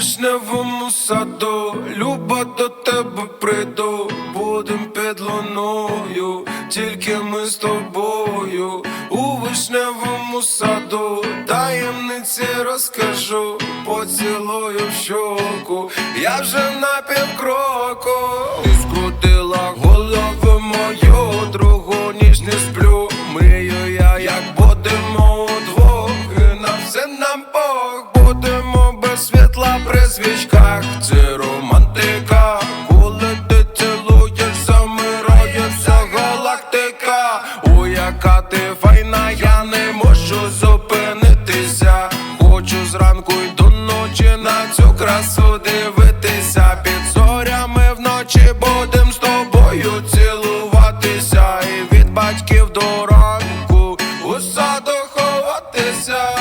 вишневому саду, люба до тебе прийду, будем під луною, тільки ми з тобою, у вишневому саду, таємниці розкажу, поцілую в щоку, я вже на півкроку, ти скрутила голову мою, другу ніч не сплю, мрію я, як будемо удвох, і на все нам Бог, світла при свічках, це романтика, коли ти цілуєш, вся галактика, у яка ти файна, я не можу зупинитися. Хочу зранку й до ночі на цю красу дивитися. Під зорями вночі будем з тобою цілуватися. І від батьків до ранку у саду ховатися.